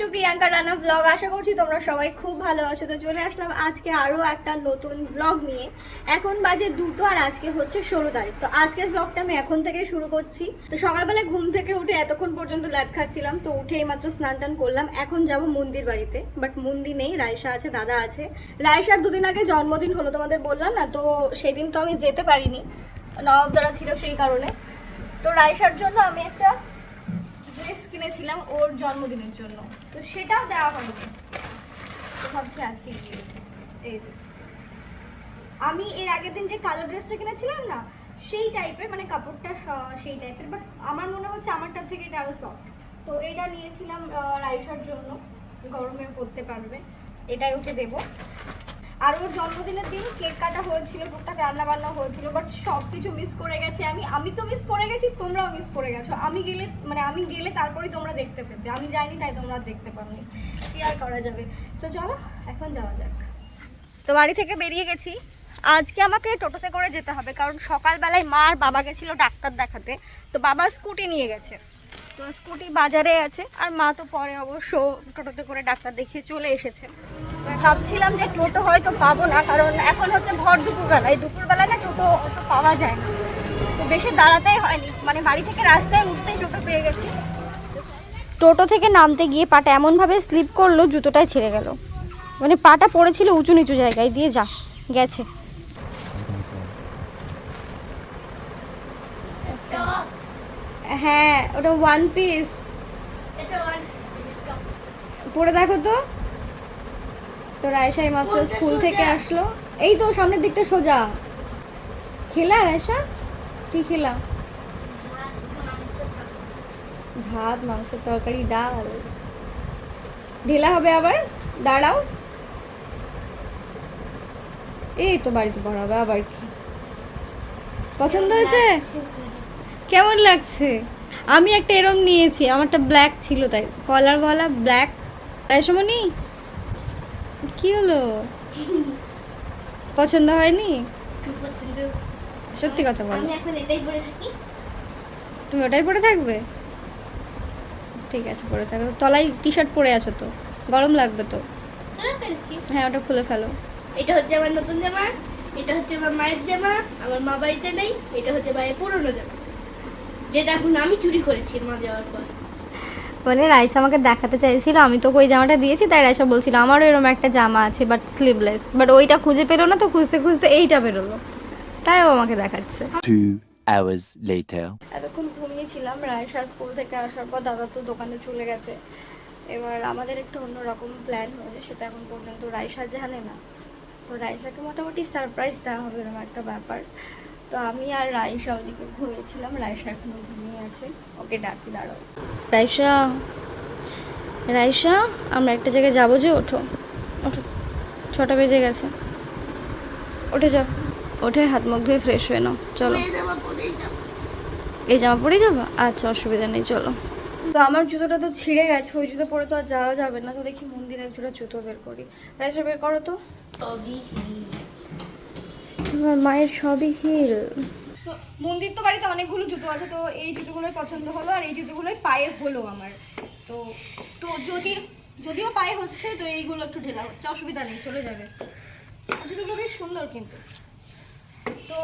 Two Priyanka Rana blog আশা করছি তোমরা সবাই খুব ভালো আছো। তো চলে আসলাম আজকে আরও একটা নতুন ব্লগ নিয়ে। এখন বাজে দুটো আর আজকে হচ্ছে ষোলো তারিখ। তো আজকের ব্লগটা আমি এখন থেকে শুরু করছি। তো সকালবেলা ঘুম থেকে উঠে এতক্ষণ পর্যন্ত ল্যাদ খাচ্ছিলাম। তো উঠে মাত্র স্নান টান করলাম। এখন যাব মন্দির বাড়িতে। বাট মন্দির নেই রায়সা আছে, দাদা আছে। রায়সার দুদিন আগে জন্মদিন হলো তোমাদের বললাম না, তো সেদিন তো আমি যেতে পারিনি। নবাব দ্বারা ছিল সেই কারণে। তো রায়সার জন্য আমি একটা কিনেছিলাম ওর জন্মদিনের জন্য। তো সেটাও দেওয়া হয়নি। ভাবছি আজকে এই যে আমি এর আগের দিন যে কালো ড্রেসটা কিনেছিলাম না, সেই টাইপের মানে কাপড়টা সেই টাইপের বাট আমার মনে হচ্ছে আমারটার থেকে এটা আরও সফট তো এটা নিয়েছিলাম রাইসার জন্য। গরমে পরতে পারবে। এটাই ওকে দেবো। আর ওর জন্মদিনের দিন কেক কাটা হয়েছিল টুকটাক রান্না বান্না হয়েছিল বাট সব কিছু মিস করে গেছি আমি। আমি তো মিস করে গেছি, তোমরাও মিস করে গেছো। আমি গেলে মানে আমি গেলে তারপরেই তোমরা দেখতে পেতে। আমি যাইনি, তাই তোমরা দেখতে পাওনি। কি আর করা যাবে? তো চলো, এখন যাওয়া যাক। তো বাড়ি থেকে বেরিয়ে গেছি। আজকে আমাকে টোটোতে করে যেতে হবে, কারণ সকালবেলায় মা আর বাবা গেছিল ডাক্তার দেখাতে। তো বাবা স্কুটি নিয়ে গেছে। তো স্কুটি বাজারে আছে, আর মা তো পরে অবশ্য টোটোতে করে ডাক্তার দেখিয়ে চলে এসেছে। ভাবছিলাম যে টোটো হয়তো পাবো না কারণ এখন হচ্ছে ভর দুপুরবেলা। এই দুপুরবেলা না টোটো অত পাওয়া যায় না। তো বেশি দাঁড়াতেই হয়নি। মানে বাড়ি থেকে রাস্তায় উঠতেই টোটো পেয়ে গেছি। টোটো থেকে নামতে গিয়ে পাটা এমনভাবে স্লিপ করল জুতোটাই ছেড়ে গেল। মানে পাটা পড়েছিল উঁচু নিচু জায়গায়। দিয়ে যা গেছে। হ্যাঁ ওটা ওয়ান পিস পরে দেখো তো। তো রায়সা মাত্র স্কুল থেকে আসলো। এই তো, সামনের দিকটা সোজা। খেলা রায়সা কি খেলা? ভাত, মাংস, তরকারি, ডাল। ঢেলা হবে আবার? দাঁড়াও। এই তো বাড়িতে পড়াবে, আবার কি? পছন্দ হয়েছে? কেমন লাগছে? আমি একটা এরম নিয়েছি, আমারটা ব্ল্যাক ছিল তাই। কলার গলা ব্ল্যাক রায়সমণি কি হলো? পছন্দ হয়নি? সত্যি কথা বলো। তুমি ওটাই পরে থাকবে? ঠিক আছে পরে থাকো। তলায় টি শার্ট পরে আছো তো? গরম লাগবে তো? হ্যাঁ ওটা খুলে ফেলো। এটা হচ্ছে আমার নতুন জামা এটা হচ্ছে আমার মায়ের জামা আমার মা বাড়িতে নেই এটা হচ্ছে মায়ের পুরনো জামা। যেটা এখন আমি চুরি করেছি মা যাওয়ার পর। বলে রাইসা আমাকে দেখাতে চাইছিল আমি তো ওই জামাটা দিয়েছি তাই রাইসা বলছিল আমারও এরকম একটা জামা আছে বাট স্লিভলেস বাট ওইটা খুঁজে পেল না তো খুঁজতে খুঁজতে এইটা বেরোলো। তাই ও আমাকে দেখাচ্ছে। Hours later. এতক্ষণ ঘুমিয়েছিলাম রায়সা স্কুল থেকে আসার পর দাদা তো দোকানে চলে গেছে। এবার আমাদের একটু অন্যরকম প্ল্যান হয়েছে সেটা এখন পর্যন্ত রায়সা জানে না। তো রায়সাকে মোটামুটি সারপ্রাইজ দেওয়া হবে এরকম একটা ব্যাপার। তো আমি আর রায়সা ওদিকে ঘুমিয়েছিলাম রায়সা এখনও ঘুমিয়ে আছে। ওকে ডাকি দাঁড়াও। রায়সা রায়সা আমরা একটা জায়গায় যাব যে ওঠো। ওঠো। ছটা বেজে গেছে। ওঠে যাও। ওঠে হাত মুখ ধুয়ে ফ্রেশ হয়ে নাও। চলো। এই জামা পরেই যাব। পরে যাব? আচ্ছা অসুবিধা নেই চলো। তো আমার জুতোটা তো ছিঁড়ে গেছে ওই জুতো পরে তো আর যাওয়া যাবে না। তো দেখি মন্দিরে এক জোড়া জুতো বের করি। রাইসা বের করো তো। তবে তোমার মায়ের সবই হিল মন্দির তো বাড়িতে অনেকগুলো জুতো আছে, তো এই জুতোগুলোই পছন্দ হলো আর এই জুতোগুলোই পায়ে হলো আমার। তো তো যদি, যদিও পায়ে হচ্ছে, তো এইগুলো একটু ঢেলা হচ্ছে, অসুবিধা নেই, চলে যাবে। জুতোগুলো বেশ সুন্দর কিন্তু। তো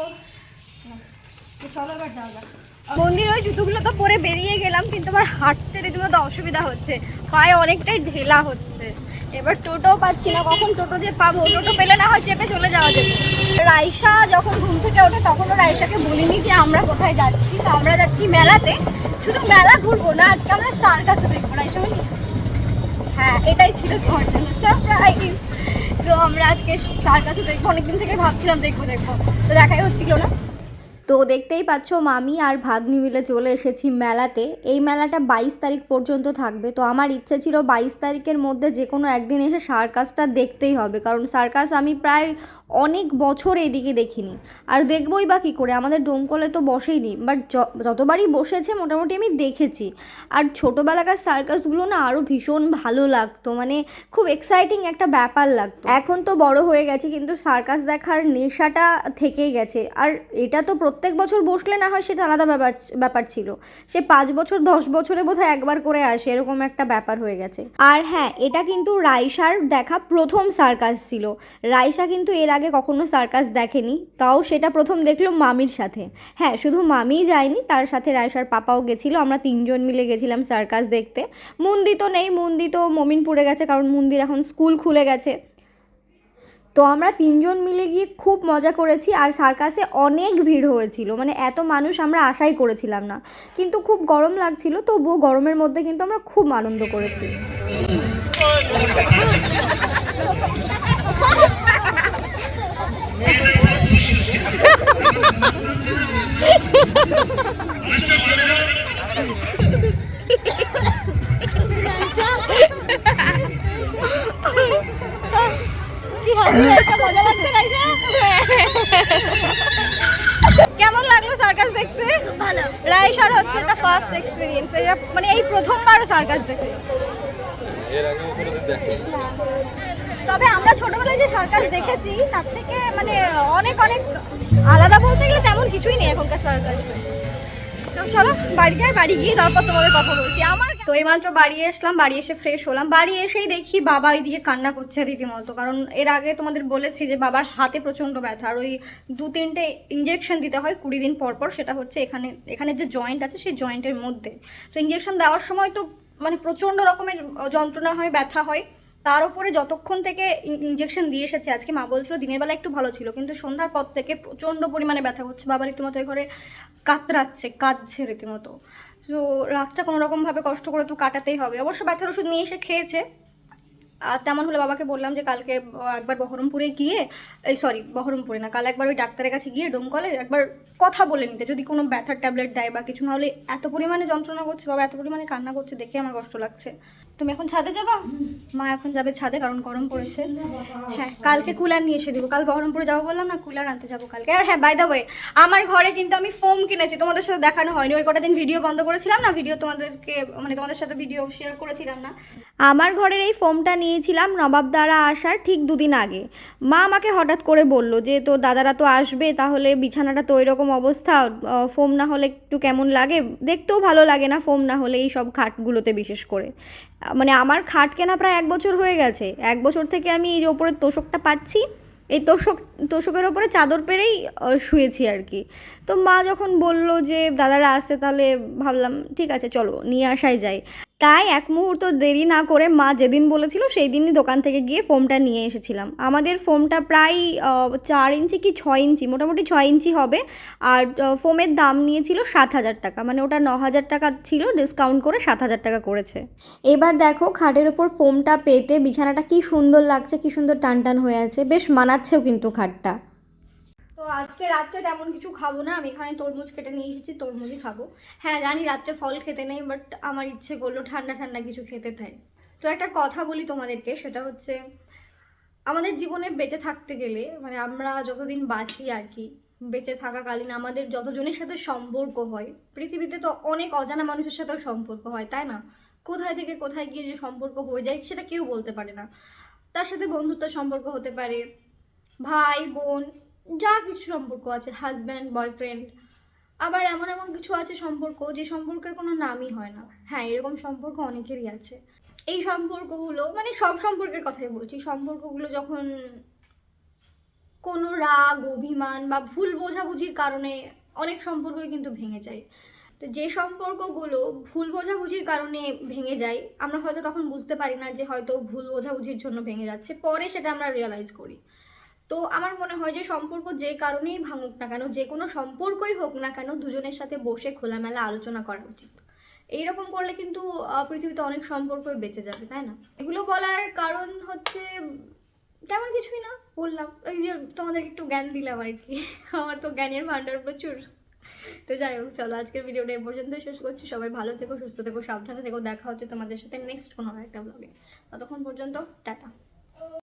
চলো এবার যাওয়া মন্দির ওই জুতোগুলো তো পরে বেরিয়ে গেলাম, কিন্তু আমার হাঁটতে রীতিমতো অসুবিধা হচ্ছে। পায়ে অনেকটাই ঢেলা হচ্ছে। এবার টোটো পাচ্ছি না, কখন টোটো যে পাবো? টোটো পেলে না হয় চেপে চলে যাওয়া যেত রাইসা যখন ঘুম থেকে ওঠে, তখনও রাইসাকে বলিনি যে আমরা কোথায় যাচ্ছি। তো আমরা যাচ্ছি মেলাতে। শুধু মেলা ঘুরবো না, আজকে আমরা সার্কাসে দেখব। রাইসা বলি হ্যাঁ এটাই ছিল তোমার জন্য সারপ্রাইজ তো আমরা আজকে সার্কাসে দেখব। অনেকদিন থেকে ভাবছিলাম দেখব দেখব। তো দেখাই হচ্ছিল না। তো দেখতেই পাচ্ছ মামি আর ভাগ্নি মিলে চলে এসেছি মেলাতে। এই মেলাটা বাইশ তারিখ পর্যন্ত থাকবে। তো আমার ইচ্ছে ছিল বাইশ তারিখের মধ্যে যে কোনো একদিন এসে সার্কাসটা দেখতেই হবে। কারণ সার্কাস আমি প্রায় অনেক বছর এদিকে দেখিনি। আর দেখবই বা কী করে? আমাদের ডোমকলে তো বসেইনি। বাট যতবারই বসেছে মোটামুটি আমি দেখেছি। আর ছোটোবেলাকার সার্কাসগুলো না আরও ভীষণ ভালো লাগতো। মানে খুব এক্সাইটিং একটা ব্যাপার লাগতো। এখন তো বড় হয়ে গেছে, কিন্তু সার্কাস দেখার নেশাটা থেকেই গেছে। আর এটা তো প্রত্যেক বছর বসলে না হয় সেটা আলাদা ব্যাপার ব্যাপার ছিল। সে পাঁচ বছর, দশ বছরে বোধহয় একবার করে আসে, এরকম একটা ব্যাপার হয়ে গেছে। আর হ্যাঁ এটা কিন্তু রাইসার দেখা প্রথম সার্কাস ছিল। রাইসা কিন্তু এর আগে কখনো সার্কাস দেখেনি, তাও সেটা প্রথম দেখল মামির সাথে। হ্যাঁ শুধু মামিই যায়নি, তার সাথে রাইসার পাপাও গেছিল, আমরা তিনজন মিলে গেছিলাম সার্কাস দেখতে। মন্দি তো নেই মন্দি তো মমিনপুরে গেছে, কারণ মন্দির এখন স্কুল খুলে গেছে। তো আমরা তিনজন মিলে গিয়ে খুব মজা করেছি আর সার্কাসে অনেক ভিড় হয়েছিল। মানে এত মানুষ আমরা আশাই করেছিলাম না। কিন্তু খুব গরম লাগছিল তবুও গরমের মধ্যে কিন্তু আমরা খুব আনন্দ করেছি। মজা লাগছে কেমন লাগল সার্কাস দেখতে? ভালো। রাইসার হচ্ছে এটা ফার্স্ট এক্সপিরিয়েন্স এটা মানে এই প্রথমবার সার্কাস দেখে। তবে আমরা ছোটবেলায় যে সার্কাস দেখেছি তার থেকে মানে অনেক অনেক আলাদা বলতে গেলে তেমন কিছুই নেই এখনকার সার্কাস। চলো বাড়ি যাই, বাড়ি গিয়ে তারপর তোমাদের কথা বলছি। আমার তো এইমাত্র বাড়ি আসলাম বাড়ি এসে ফ্রেশ হলাম। বাড়ি এসেই দেখি বাবা এইদিকে কান্না করছে রীতিমতো, কারণ এর আগে তোমাদের বলেছি যে বাবার হাতে প্রচণ্ড ব্যথা, আর ওই দু তিনটে ইঞ্জেকশন দিতে হয় কুড়ি দিন পর পর, সেটা হচ্ছে এখানে এখানে যে জয়েন্ট আছে সেই জয়েন্টের মধ্যে। তো ইঞ্জেকশন দেওয়ার সময় তো মানে প্রচণ্ড রকমের যন্ত্রণা হয়, ব্যথা হয়। তার উপরে যতক্ষণ থেকে ইঞ্জেকশন দিয়ে এসেছে, আজকে মা বলছিল দিনের বেলা একটু ভালো ছিল, কিন্তু সন্ধ্যার পর থেকে প্রচণ্ড পরিমাণে ব্যথা করছে, বাবা রীতিমতো ঘরে কাতরাচ্ছে, কাঁদছে রীতিমতো। তো রাতটা কোনো রকমভাবে কষ্ট করে তো কাটাতেই হবে। অবশ্য ব্যথার ওষুধ নিয়ে এসে খেয়েছে আর তেমন হলে বাবাকে বললাম যে কালকে একবার বহরমপুরে গিয়ে, এই সরি বহরমপুরে না, কাল একবার ওই ডাক্তারের কাছে গিয়ে ডোমকলে একবার কথা বলে নিতে। যদি কোনো ব্যথার ট্যাবলেট দেয় বা কিছু না হলে এত পরিমাণে যন্ত্রণা করছে, বাবা এত পরিমাণে কান্না করছে, দেখে আমার কষ্ট লাগছে। তুমি এখন ছাদে যাবা? মা এখন যাবে ছাদে, কারণ গরম পড়েছে। হ্যাঁ কালকে কুলার নিয়ে এসে দেবো। কাল বহরমপুরে যাব বললাম, না, কুলার আনতে যাব কালকে। আর হ্যাঁ বাই দ্য ওয়ে আমার ঘরে কিন্তু আমি ফোম কিনেছি, তোমাদের সাথে দেখানো হয়নি। ওই কটা দিন ভিডিও বন্ধ করেছিলাম না ভিডিও তোমাদেরকে মানে তোমাদের সাথে ভিডিও শেয়ার করেছিলাম না। আমার ঘরের এই ফোমটা নিয়েছিলাম নবাব দ্বারা আসার ঠিক দুদিন আগে। মা আমাকে হঠাৎ করে বলল যে তো দাদারা তো আসবে, তাহলে বিছানাটা তো রকম অবস্থা ফোম না হলে একটু কেমন লাগে? দেখতেও ভালো লাগে না ফোম না হলে এই সব খাটগুলোতে বিশেষ করে। মানে আমার খাট কেনা প্রায় এক বছর হয়ে গেছে। এক বছর থেকে আমি এই যে ওপরের তোষকটা পাচ্ছি, এই তোষক, তোষকের ওপরে চাদর পেরেই শুয়েছি আর কি। তো মা যখন বলল যে, দাদারা আসছে, তাহলে ভাবলাম, ঠিক আছে, চলো, নিয়ে আসাই যায়। তাই এক মুহূর্ত দেরি না করে মা যেদিন বলেছিল সেই দিনই দোকান থেকে গিয়ে ফোমটা নিয়ে এসেছিলাম। আমাদের ফোমটা প্রায় চার ইঞ্চি কি ছয় ইঞ্চি, মোটামুটি ছয় ইঞ্চি হবে। আর ফোমের দাম নিয়েছিল সাত হাজার টাকা মানে ওটা ন হাজার টাকা ছিল ডিসকাউন্ট করে সাত হাজার টাকা করেছে। এবার দেখো খাটের ওপর ফোমটা পেতে বিছানাটা কি সুন্দর লাগছে, কি সুন্দর টান টান হয়ে আছে, বেশ মানাচ্ছেও কিন্তু খাটটা। আজকে রাত্রে তেমন কিছু খাব না। আমি এখানে তরমুজ কেটে নিয়ে এসেছি, তরমুজই খাব। হ্যাঁ জানি রাত্রে ফল খেতে নেই বাট আমার ইচ্ছে করল ঠান্ডা ঠান্ডা কিছু খেতে তাই। তো একটা কথা বলি তোমাদেরকে, সেটা হচ্ছে আমাদের জীবনে বেঁচে থাকতে গেলে মানে আমরা যতদিন বাঁচি আর কি, বেঁচে থাকাকালীন আমাদের যতজনের সাথে সম্পর্ক হয়, পৃথিবীতে তো অনেক অজানা মানুষের সাথেও সম্পর্ক হয়, তাই না? কোথায় থেকে কোথায় গিয়ে যে সম্পর্ক হয়ে যায়, সেটা কেউ বলতে পারে না। তার সাথে বন্ধুত্ব সম্পর্ক হতে পারে, ভাই, বোন যা কিছু সম্পর্ক আছে হাজব্যান্ড বয়ফ্রেন্ড আবার এমন এমন কিছু আছে সম্পর্ক যে সম্পর্কের কোনো নামই হয় না। হ্যাঁ এরকম সম্পর্ক অনেকেরই আছে। এই সম্পর্কগুলো মানে সব সম্পর্কের কথাই বলছি, সম্পর্কগুলো যখন কোনো রাগ, অভিমান বা ভুল বোঝাবুঝির কারণে অনেক সম্পর্কই কিন্তু ভেঙে যায়। তো যে সম্পর্কগুলো ভুল বোঝাবুঝির কারণে ভেঙে যায়, আমরা হয়তো তখন বুঝতে পারি না যে হয়তো ভুল বোঝাবুঝির জন্য ভেঙে যাচ্ছে, পরে সেটা আমরা রিয়েলাইজ করি। তো আমার মনে হয় যে সম্পর্ক যে কারণেই ভাঙুক না কেন, যে কোনো সম্পর্কই হোক না কেন, দুজনের সাথে বসে খোলামেলা আলোচনা করা উচিত। এইরকম করলে কিন্তু পৃথিবীতে অনেক সম্পর্কই বেঁচে যাবে, তাই না? এগুলো বলার কারণ হচ্ছে, তেমন কিছুই না, বললাম। ওই যে তোমাদের একটু জ্ঞান দিলাম আর কি। আমার তো জ্ঞানের ভান্ডার প্রচুর। তো যাই হোক, চলো আজকের ভিডিওটা এ পর্যন্ত শেষ করছি। সবাই ভালো থেকো, সুস্থ থেকো, সাবধানে থেকো। দেখা হচ্ছে তোমাদের সাথে নেক্সট কোনো একটা ব্লগে ততক্ষণ পর্যন্ত, টাটা।